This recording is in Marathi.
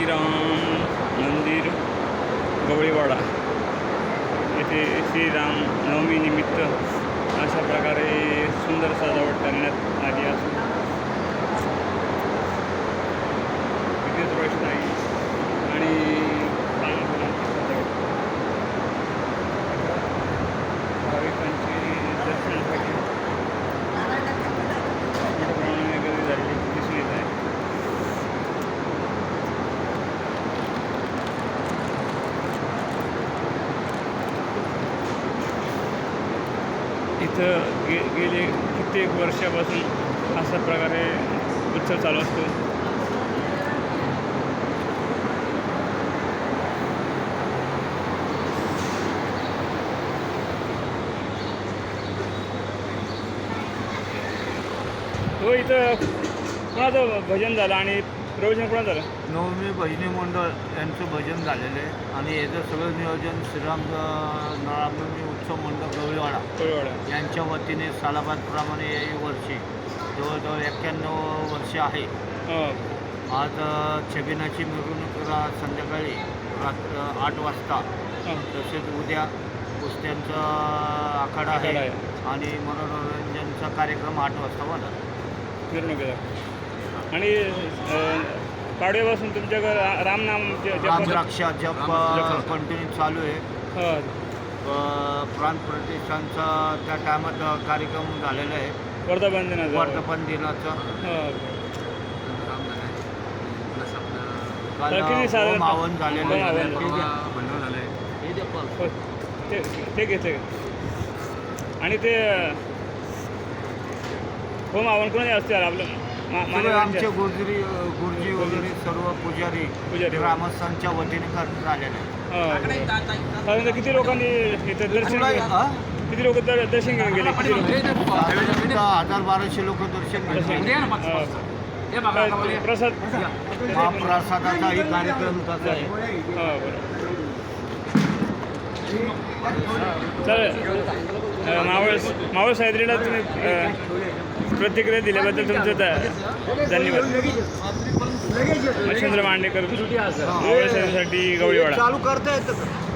श्रीराम मंदिर गवळीवाडा. येथे श्रीराम नवमीनिमित्त अशा प्रकारे सुंदर सजावट करण्यात आली आहे. इथं गे गेले कित्येक वर्षापासून अशा प्रकारे उत्सव चालू असतो. हो इथं कोणाचं भजन झालं आणि प्रवचन कोणा झालं? नवमी भजनी मंडळ यांचं भजन झालेलं आहे. आणि याचं सगळं नियोजन श्रीराम नळामी उत्सव मंडळ यांच्या वतीने सालाबादप्रमाणे वर्षी जवळजवळ एक्क्याण्णव वर्ष आहे. हो. आज छबिनाची मिरवणूक संध्याकाळी रात्र आठ वाजता. हो. तसेच उद्या कुस्त्यांचा आखाडा आहे. आणि मनोरंजनचा कार्यक्रम आठ वाजता होणार. मिरवणुकीचा आणि पाडव्यापासून तुमच्याकडे रामनाम ज- जप-. कंटिन्यू चालू आहे. हो. प्राण प्रतिष्ठानचा त्या टायमात कार्यक्रम झालेला आहे. वर्धापन दिनाचं वर्धापन दिनाचा हो काल किती साधारण- होम हवन झालेलं होम आहे. हवन. हे दे पल्स. हो. ते आणि ते होम आव्हान कोणी असते आपलं मा- सगळे आमचे गुरुजी गुरुजी वगैरे सर्व पुजारी पुजारी. ग्रामस्थांच्या वतीने करण्यात आलेले आहे. हो. साधारणतः किती लोकांनी इथं दर्शन तुला- घेऊन- हा? किती लोक दर्शन घेऊन गेले? किती लोक? साधारणतः हजार बाराशे लोक दर्शन घेतले हो. काय प्रसाद? महाप्रसादाचाही कार्यक्रम तसा आहे. हो बरं. चालेल. मावळ मावळ सायद्रीला तुम्ही अं, प्रतिक्रिया दिल्याबद्दल तुमचं धन्यवाद. मच्छिंद्र मांडेकर सायद्रीसाठी गवळीवाडा. चालू करता येतं?